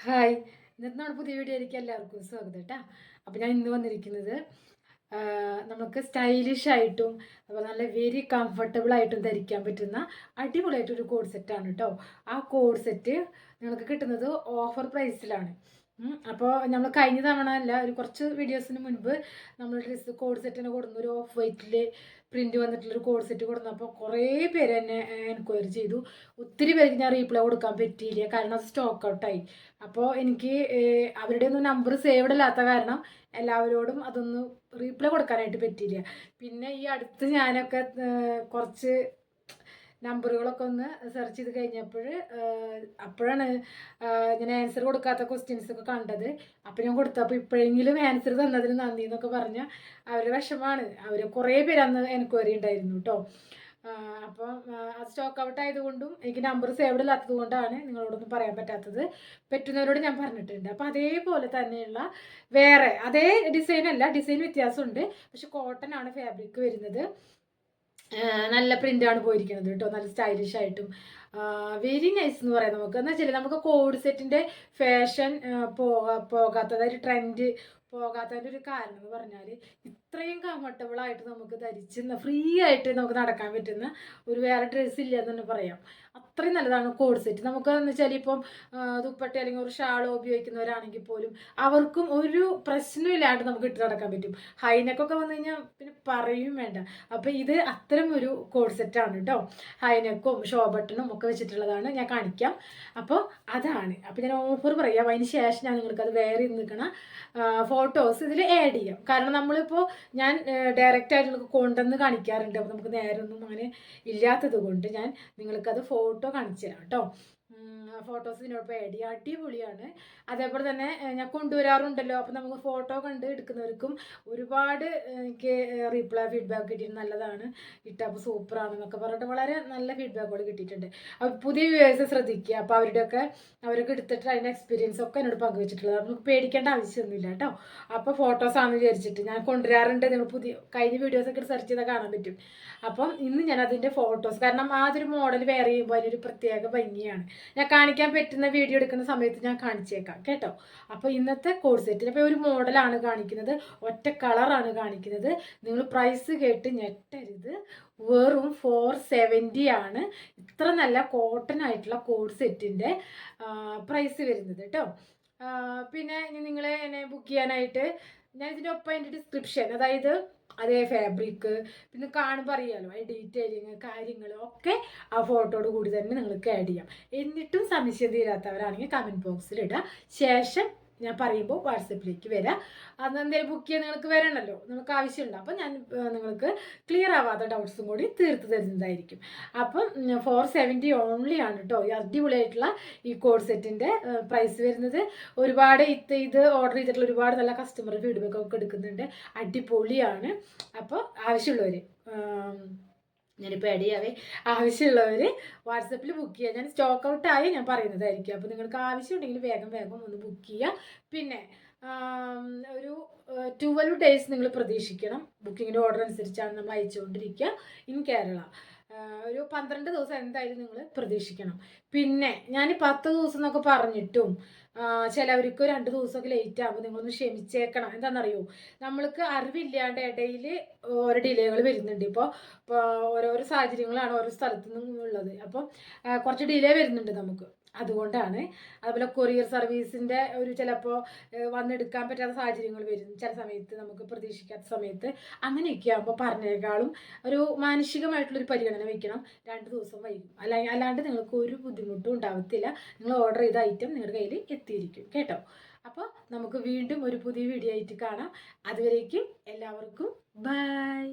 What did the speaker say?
Hi. ഇന്നത്തെ നമ്മുടെ പുതിയ വീഡിയോയിലേക്ക് എല്ലാവർക്കും സ്വാഗതം കേട്ടോ അപ്പോൾ ഞാൻ ഇന്ന് വന്നിരിക്കുന്നത് നമുക്ക് സ്റ്റൈലിഷ് ആയിട്ടും അപ്പോൾ നല്ല വെരി കംഫർട്ടബിൾ ആയിട്ടും ധരിക്കാൻ പറ്റുന്ന അടിപൊളിയായിട്ടൊരു കോഡ് സെറ്റാണ് കേട്ടോ ആ കോഡ് സെറ്റ് നിങ്ങൾക്ക് കിട്ടുന്നത് ഓഫർ പ്രൈസിലാണ് അപ്പോൾ നമ്മൾ കഴിഞ്ഞ തവണ അല്ല ഒരു കുറച്ച് വീഡിയോസിന് മുൻപ് നമ്മൾ ഡ്രസ്സ് കോഡ് സെറ്റിനെ കൊടുന്ന ഒരു ഓഫ് വൈറ്റിൽ പ്രിന്റ് വന്നിട്ടുള്ളൊരു കോഡ് സെറ്റ് കൊടുത്തപ്പോൾ കുറേ പേര് എന്നെ എൻക്വയറി ചെയ്തു. ഒത്തിരി പേർക്ക് ഞാൻ റീപ്ലൈ കൊടുക്കാൻ പറ്റിയില്ല കാരണം അത് സ്റ്റോക്ക് ഔട്ടായി അപ്പോൾ എനിക്ക് അവരുടെ ഒന്നും നമ്പർ സേവ്ഡ് അല്ലാത്ത കാരണം എല്ലാവരോടും അതൊന്ന് റീപ്ലൈ കൊടുക്കാനായിട്ട് പറ്റിയില്ല. പിന്നെ ഈ അടുത്ത് ഞാനൊക്കെ കുറച്ച് നമ്പറുകളൊക്കെ ഒന്ന് സെർച്ച് ചെയ്ത് കഴിഞ്ഞപ്പോൾ അപ്പോഴാണ് ഞാൻ ആൻസർ കൊടുക്കാത്ത ക്വസ്റ്റ്യൻസ് ഒക്കെ കണ്ടത്. അപ്പം ഞാൻ കൊടുത്തപ്പോൾ ഇപ്പോഴെങ്കിലും ആൻസർ തന്നതിന് നന്ദി എന്നൊക്കെ പറഞ്ഞ അവരുടെ വിഷമാണ് അവർ കുറേ പേര് അന്ന് എൻക്വയറി ഉണ്ടായിരുന്നു കേട്ടോ അപ്പം അത് സ്റ്റോക്ക് ഔട്ട് ആയതുകൊണ്ടും എനിക്ക് നമ്പർ സേവ്ഡ് ഇല്ലാത്തത് കൊണ്ടാണ് നിങ്ങളോടൊന്നും പറയാൻ പറ്റാത്തത്. പറ്റുന്നവരോട് ഞാൻ പറഞ്ഞിട്ടുണ്ട്. അപ്പം അതേപോലെ തന്നെയുള്ള വേറെ അതേ ഡിസൈൻ അല്ല ഡിസൈൻ വ്യത്യാസമുണ്ട്. പക്ഷെ കോട്ടൺ ആണ് ഫാബ്രിക് വരുന്നത്. ആ, നല്ല പ്രിന്റാണ് പോയിരിക്കുന്നത് കേട്ടോ. നല്ല സ്റ്റൈലിഷ് ആയിട്ടും വെരി നൈസ് എന്ന് പറയാം നമുക്ക്. എന്ന് വെച്ചാൽ നമുക്ക് കോഡ് സെറ്റിന്റെ ഫാഷൻ പോകാ പോകാത്തത് ഒരു ട്രെൻഡ് പോകാത്തതിന്റെ ഒരു കാരണം എന്ന് പറഞ്ഞാൽ ഇത്രയും കംഫർട്ടബിൾ ആയിട്ട് നമുക്ക് ധരിച്ച് ഫ്രീ ആയിട്ട് നമുക്ക് നടക്കാൻ പറ്റുന്ന ഒരു വേറെ ഡ്രസ്സ് ഇല്ല എന്ന് തന്നെ പറയാം. അത്രയും നല്ലതാണ് കോഡ് സെറ്റ് നമുക്ക് എന്ന് വെച്ചാൽ ഇപ്പം ദുപ്പട്ട അല്ലെങ്കിൽ ഒരു ഷാളോ ഉപയോഗിക്കുന്നവരാണെങ്കിൽ പോലും അവർക്കും ഒരു പ്രശ്നവും ഇല്ലാണ്ട് നമുക്ക് ഇട്ട് നടക്കാൻ പറ്റും. ഹൈനെക്കൊക്കെ വന്നു കഴിഞ്ഞാൽ പിന്നെ പറയും വേണ്ട. അപ്പോൾ ഇത് അത്തരം ഒരു കോഡ് സെറ്റാണ് കേട്ടോ ഹൈനെക്കും ഷോ ബട്ടണും ഒക്കെ വെച്ചിട്ടുള്ളതാണ് ഞാൻ കാണിക്കാം. അപ്പോൾ അതാണ്. അപ്പോൾ ഞാൻ ഓഫർ പറയാം. അതിന് ശേഷം ഞാൻ നിങ്ങൾക്ക് അത് വേറെ നിൽക്കണ ഫോട്ടോസ് ഇതിൽ ആഡ് ചെയ്യാം. കാരണം നമ്മളിപ്പോൾ ഞാൻ ഡയറക്റ്റ് ആയിട്ട് നിങ്ങൾക്ക് കൊണ്ടുവന്ന് കാണിക്കാറുണ്ട്. അപ്പോൾ നമുക്ക് നേരൊന്നും അങ്ങനെ ഇല്ലാത്തത് കൊണ്ട് ഞാൻ നിങ്ങൾക്കത് ഫോട്ടോ കാണിച്ചു തരാം കേട്ടോ. ഫോട്ടോസ് ഇതിനോടൊപ്പം പേടി അടിപൊളിയാണ്. അതേപോലെ തന്നെ ഞാൻ കൊണ്ടുവരാറുണ്ടല്ലോ. അപ്പം നമുക്ക് ഫോട്ടോ കണ്ട് എടുക്കുന്നവർക്കും ഒരുപാട് എനിക്ക് റീപ്ലൈ ഫീഡ്ബാക്ക് കിട്ടിയിട്ട് നല്ലതാണ്. ഇട്ടപ്പോൾ സൂപ്പറാണെന്നൊക്കെ പറഞ്ഞിട്ട് വളരെ നല്ല ഫീഡ്ബാക്കുകൾ കിട്ടിയിട്ടുണ്ട്. അപ്പോൾ പുതിയ വ്യൂവേഴ്സ് ശ്രദ്ധിക്കുക. അപ്പോൾ അവരുടെയൊക്കെ അവരൊക്കെ എടുത്തിട്ട് അതിന്റെ എക്സ്പീരിയൻസ് ഒക്കെ എന്നോട് പങ്കുവെച്ചിട്ടുള്ളത്. നമുക്ക് പേടിക്കേണ്ട ആവശ്യമൊന്നുമില്ല കേട്ടോ. അപ്പോൾ ഫോട്ടോസാണെന്ന് വിചാരിച്ചിട്ട് ഞാൻ കൊണ്ടുവരാറുണ്ട്. നിങ്ങൾ പുതിയ കഴിഞ്ഞ വീഡിയോസൊക്കെ സെർച്ച് ചെയ്താൽ കാണാൻ പറ്റും. അപ്പം ഇന്ന് ഞാൻ അതിന്റെ ഫോട്ടോസ് കാരണം ആ ഒരു മോഡൽ വേറെ ചെയ്യുമ്പോൾ അതിനൊരു പ്രത്യേക ഭംഗിയാണ്. ഞാൻ കാണിക്കാൻ പറ്റുന്ന വീഡിയോ എടുക്കുന്ന സമയത്ത് ഞാൻ കാണിച്ചേക്കാം കേട്ടോ? അപ്പോൾ ഇന്നത്തെ കോഡ് ഇപ്പോൾ ഒരു മോഡലാണ് കാണിക്കുന്നത് ഒറ്റ കളറാണ് കാണിക്കുന്നത്. നിങ്ങൾ പ്രൈസ് കേട്ട് ഞെട്ടരുത്. വെറും ഫോർ സെവന്റി ആണ് ഇത്ര നല്ല കോട്ടൺ ആയിട്ടുള്ള കോഡ് സെറ്റിന്റെ പ്രൈസ് വരുന്നത് കേട്ടോ? പിന്നെ പിന്നെ നിങ്ങൾ എന്നെ ബുക്ക് ചെയ്യാനായിട്ട് ഞാൻ ഇതിന്റെ ഒപ്പം അതിന്റെ ഡിസ്ക്രിപ്ഷൻ അതായത് അതേ ഫാബ്രിക് പിന്നെ കാണുമ്പോൾ അറിയാലോ അതിന്റെ ഡീറ്റെയിലിങ് കാര്യങ്ങൾ ഒക്കെ ആ ഫോട്ടോയോട് കൂടി തന്നെ നിങ്ങൾക്ക് ആഡ് ചെയ്യാം. എന്നിട്ടും സംശയം തീരാത്തവരാണെങ്കിൽ കമന്റ് ബോക്സിൽ ഇടുക ശേഷം ഞാൻ പറയുമ്പോൾ വാട്സപ്പിലേക്ക് വരാം. അന്ന് എന്തെങ്കിലും ബുക്ക് ചെയ്യാൻ നിങ്ങൾക്ക് വരണമല്ലോ നിങ്ങൾക്ക് ആവശ്യമുണ്ട്. അപ്പം ഞാൻ നിങ്ങൾക്ക് ക്ലിയർ ആവാത്ത ഡൗട്ട്സും കൂടി തീർത്ത് തരുന്നതായിരിക്കും. അപ്പം ഫോർ സെവന്റി ഓൺലി ആണ് കേട്ടോ ഈ അടിപൊളിയായിട്ടുള്ള ഈ കോഡ് സെറ്റിന്റെ പ്രൈസ് വരുന്നത്. ഒരുപാട് ഇത് ഇത് ഓർഡർ ചെയ്തിട്ടുള്ള ഒരുപാട് നല്ല കസ്റ്റമർ ഫീഡ്ബാക്ക് ഒക്കെ എടുക്കുന്നുണ്ട്. അടിപൊളിയാണ്. അപ്പോൾ ആവശ്യമുള്ളവർ ഞാനിപ്പോൾ ആഡ് ചെയ്യാവേ ആവശ്യമുള്ളവർ വാട്സപ്പിൽ ബുക്ക് ചെയ്യുക. ഞാൻ സ്റ്റോക്ക് ഔട്ടായി ഞാൻ പറയുന്നതായിരിക്കും. അപ്പോൾ നിങ്ങൾക്ക് ആവശ്യമുണ്ടെങ്കിൽ വേഗം വേഗം ഒന്ന് ബുക്ക് ചെയ്യുക. പിന്നെ ഒരു ട്വൽവ് ഡേയ്സ് നിങ്ങൾ പ്രതീക്ഷിക്കണം. ബുക്കിങ്ങിന്റെ ഓർഡർ അനുസരിച്ചാണ് നമ്മൾ അയച്ചുകൊണ്ടിരിക്കുക ഇൻ കേരള ഒരു പന്ത്രണ്ട് ദിവസം എന്തായാലും നിങ്ങൾ പ്രതീക്ഷിക്കണം. പിന്നെ ഞാൻ പത്ത് ദിവസം എന്നൊക്കെ പറഞ്ഞിട്ടും ചിലവർക്ക് രണ്ട് ദിവസമൊക്കെ ലേറ്റ് ആകുമ്പോൾ നിങ്ങളൊന്ന് ക്ഷമിച്ചേക്കണം. എന്താണെന്നറിയോ നമ്മൾക്ക് അറിവില്ലാണ്ട് ഇടയിൽ ഓരോ ഡിലേകൾ വരുന്നുണ്ട്. ഇപ്പോൾ ഇപ്പോൾ ഓരോരോ സാഹചര്യങ്ങളാണ് ഓരോ സ്ഥലത്തു നിന്നും ഉള്ളത് അപ്പം കുറച്ച് ഡിലേ വരുന്നുണ്ട് നമുക്ക്. അതുകൊണ്ടാണ്. അതുപോലെ കൊറിയർ സർവീസിന്റെ ഒരു ചിലപ്പോൾ വന്നെടുക്കാൻ പറ്റാത്ത സാഹചര്യങ്ങൾ വരും. ചില സമയത്ത് നമുക്ക് പ്രതീക്ഷിക്കാത്ത സമയത്ത്. അങ്ങനെയൊക്കെ ആകുമ്പോൾ പറഞ്ഞേക്കാളും ഒരു മാനുഷികമായിട്ടുള്ളൊരു പരിഗണന വയ്ക്കണം രണ്ട് ദിവസം വൈകും. അല്ല അല്ലാണ്ട് നിങ്ങൾക്ക് ഒരു ബുദ്ധിമുട്ടും ഉണ്ടാവത്തില്ല. നിങ്ങൾ ഓർഡർ ചെയ്ത ഐറ്റം നിങ്ങളുടെ കയ്യിൽ എത്തിയിരിക്കും കേട്ടോ? അപ്പോൾ നമുക്ക് വീണ്ടും ഒരു പുതിയ വീഡിയോ ആയിട്ട് കാണാം. അതുവരേക്കും എല്ലാവർക്കും ബൈ